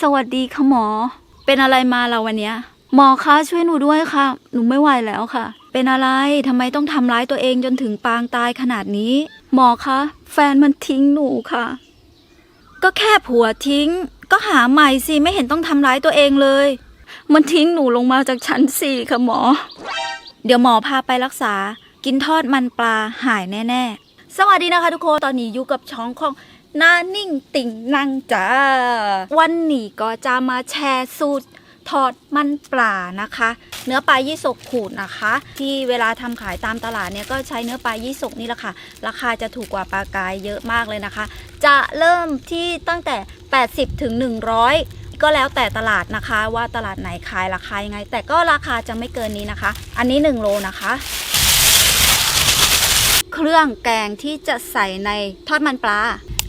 สวัสดีค่ะหมอ เป็นอะไรมาเราวันเนี้ย หมอคะช่วยหนูด้วยค่ะ หนูไม่ไหวแล้วค่ะ เป็นอะไรทำไมต้องทำร้ายตัวเองจนถึงปางตายขนาดนี้ หมอคะ แฟนมันทิ้งหนูค่ะ ก็แค่ผัวทิ้ง ก็หาใหม่สิไม่เห็นต้องทำร้ายตัวเองเลย มันทิ้งหนูลงมาจากชั้นสี่ค่ะหมอ เดี๋ยวหมอพาไปรักษา กินทอดมันปลาหายแน่ ๆ สวัสดีนะคะทุกคน ตอนนี้อยู่กับช่องของ หน้านิ่งติ่งนางจ้า วันนี้ก็จะมาแชร์สูตรทอดมันปลานะคะ เนื้อปลายี่สกขูดนะคะ ที่เวลาทำขายตามตลาดเนี่ยก็ใช้เนื้อปลายี่สกนี่แหละค่ะ ราคาจะถูกกว่าปลากายเยอะมากเลยนะคะ จะเริ่มที่ตั้งแต่ 80ถึง100 ก็แล้วแต่ตลาดนะคะ ว่าตลาดไหนขายราคายังไง แต่ก็ราคาจะไม่เกินนี้นะคะ อันนี้ 1 โลนะคะ เครื่องแกงที่จะใส่ในทอดมันปลา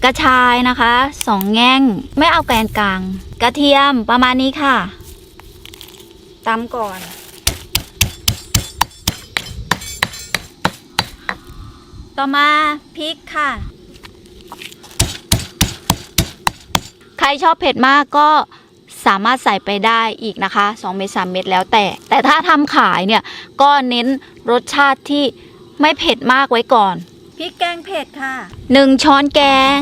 กระชายนะคะสองแง่งไม่เอาแกนกลาง กระเทียมประมาณนี้ค่ะตำก่อน ต่อมาพริกค่ะ ใครชอบเผ็ดมากก็สามารถใส่ไปได้อีกนะคะ 2 เม็ด3เม็ดแล้วแต่ แต่ถ้าทำขายเนี่ย ก็เน้นรสชาติที่ไม่เผ็ดมากไว้ก่อน ริกแกงเผ็ดค่ะ1ช้อนแกง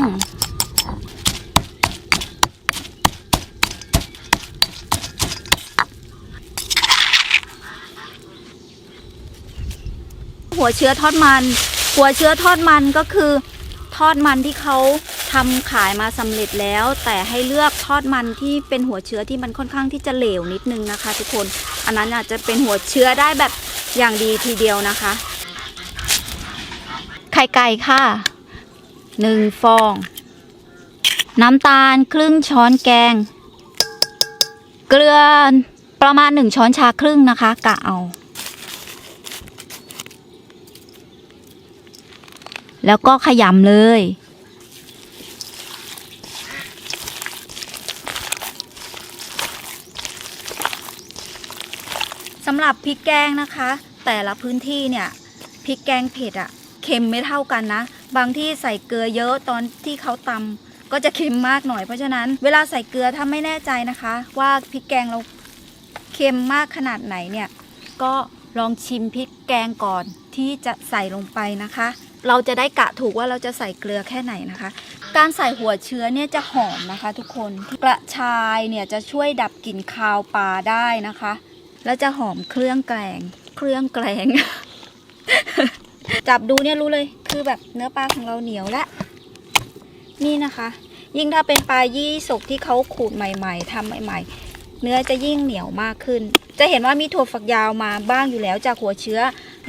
หัวเชื้อทอดมัน หัวเชื้อทอดมันก็คือ ทอดมันที่เขาทำขายมาสำเร็จแล้ว แต่ให้เลือกทอดมันที่เป็นหัวเชื้อที่มันค่อนข้างที่จะเหลวนิดนึงนะคะ ทุกคน อันนั้นอาจจะเป็นหัวเชื้อได้แบบอย่างดีทีเดียวนะคะไข่ไก่ค่ะหนึ่งฟอง น้ำตาลครึ่งช้อนแกง เกลือประมาณหนึ่งช้อนชาครึ่งนะคะกะเอา แล้วก็ขยำเลยสำหรับพริกแกงนะคะ แต่ละพื้นที่เนี่ยพริกแกงเผ็ดอะเค็มไม่เท่ากันนะ บางที่ใส่เกลือเยอะตอนที่เขาตำก็จะเค็มมากหน่อยเพราะฉะนั้นเวลาใส่เกลือถ้าไม่แน่ใจนะคะ ว่าพริกแกงเราเค็มมากขนาดไหนเนี่ย ก็ลองชิมพริกแกงก่อนที่จะใส่ลงไปนะคะ เราจะได้กะถูกว่าเราจะใส่เกลือแค่ไหนนะคะ การใส่หัวเชื้อเนี่ยจะหอมนะคะ ทุกคนกระชายเนี่ยจะช่วยดับกลิ่นคาวปลาได้นะคะ แล้วจะหอมเครื่องแกงเครื่องแกง จับดูเนี่ยรู้เลยคือแบบเนื้อปลาของเราเหนียวและ นี่นะคะ ยิ่งถ้าเป็นปลายี่สกที่เขาขูดใหม่ ๆทำใหม่ ๆ เนื้อจะยิ่งเหนียวมากขึ้น จะเห็นว่ามีถั่วฝักยาวมาบ้างอยู่แล้วจากหัวเชื้อ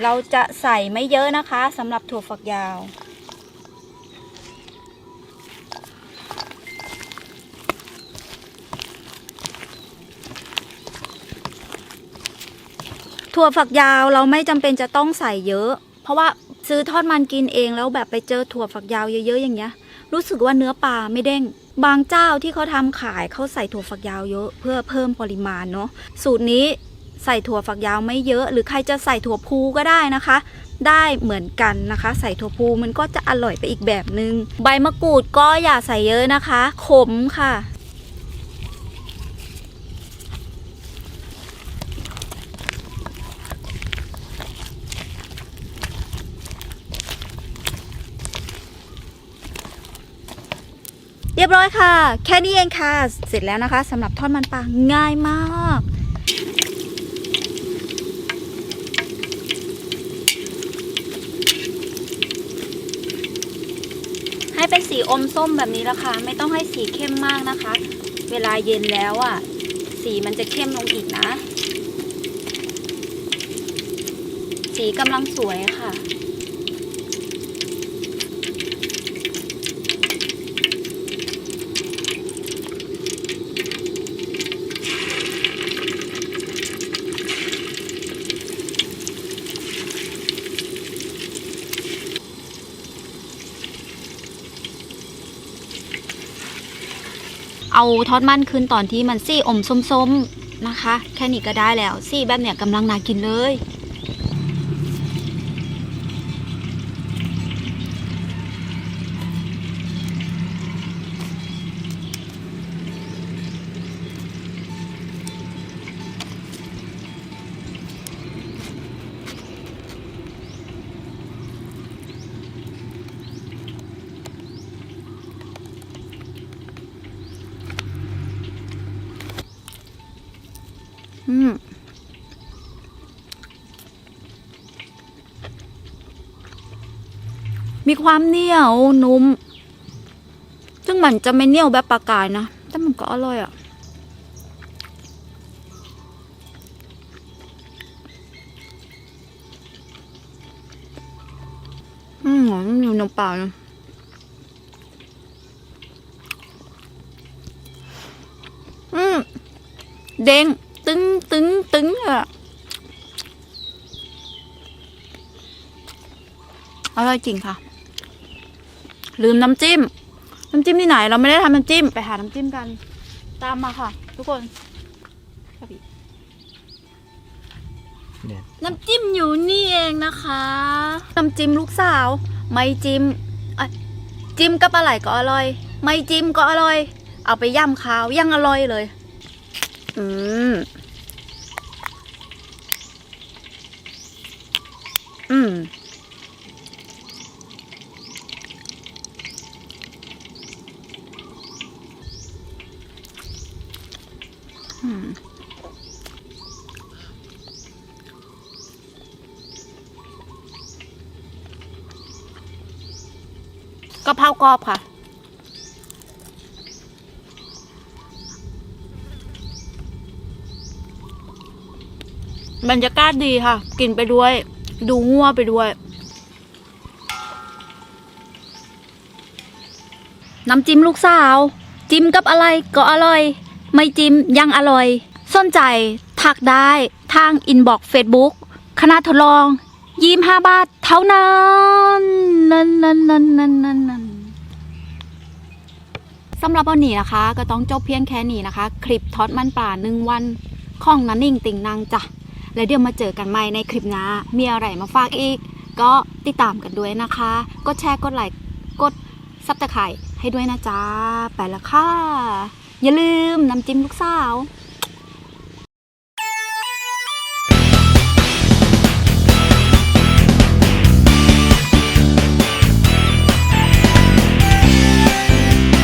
เราจะใส่ไม่เยอะนะคะสำหรับถั่วฝักยาวถั่วฝักยาวเราไม่จำเป็นจะต้องใส่เยอะ เพราะว่าซื้อทอดมันกินเองแล้วแบบไปเจอถั่วฝักยาวเยอะๆอย่างเงี้ย รู้สึกว่าเนื้อปลาไม่เด้ง บางเจ้าที่เขาทำขายเขาใส่ถั่วฝักยาวเยอะ เพื่อเพิ่มปริมาณเนาะสูตรนี้ใส่ถั่วฝักยาวไม่เยอะ หรือใครจะใส่ถั่วพูก็ได้นะคะ ได้เหมือนกันนะคะ ใส่ถั่วพูมันก็จะอร่อยไปอีกแบบนึง ใบมะกรูดก็อย่าใส่เยอะนะคะ ขมค่ะ ยบร้อยค่ะ แค่นี้เองค่ะ เสร็จแล้วนะคะสำหรับทอดมันปลาง่ายมากให้เป็นสีอมส้มแบบนี้ละค่ะ ไม่ต้องให้สีเข้มมากนะคะ เวลาเย็นแล้วอะ สีมันจะเข้มลงอีกนะ สีกำลังสวยค่ะ เอาทอดมันขึ้นตอนที่มันซี่อมส้มๆนะคะ แค่นี้ก็ได้แล้วซี่แบบเนี้ยกำลังน่ากินเลย อืมมีความเหนียวนุ่ม ซึ่งมันจะไม่เหนียวแบบปลากายนะ แต่มันก็อร่อยอะ อืมอยู่น้ำเปล่านะอืม เด้ง ตึงตึงตึงอะอร่อยจริงค่ะ ลืมน้ำจิ้ม น้ำจิ้มที่ไหน เราไม่ได้ทำน้ำจิ้ม ไปหาน้ำจิ้มกัน ตามมาค่ะ ทุกคนเนี่ยน้ำจิ้มอยู่นี่เองนะคะ น้ำจิ้มลูกสาว ไม่จิ้มเอ้ยจิ้มกับปลาไหลก็อร่อย ไม่จิ้มก็อร่อย เอาไปย่ำข้าวยังอร่อยเลย อืม อืม อืมกะเพรากรอบค่ะ บรรยากาศดีค่ะ กินไปด้วย ดูงัวไปด้วย น้ำจิ้มลูกสาว จิ้มกับอะไรก็อร่อย ไม่จิ้มยังอร่อย สนใจทักได้ทางอินบ็อกเฟซบุ๊กคณะทดลองยี่ห้าบาทเท่านั้นนั่นนั่นนั่นนั่นนั่นนั่นสำหรับวันนี้นะคะ ก็ต้องจบเพียงแค่นี้นะคะ คลิปทอดมันป่าหนึ่งวัน ของนันนิ่งติงนางจ้ะ แล้วเดี๋ยวมาเจอกันใหม่ในคลิปหน้า มีอะไรมาฝากอีก ก็ติดตามกันด้วยนะคะ กดแชร์ กดไลค์ กดซับตะไคร้ให้ด้วยนะจ๊ะ ไปละค่ะ อย่าลืมน้ำจิ้มลูกสาว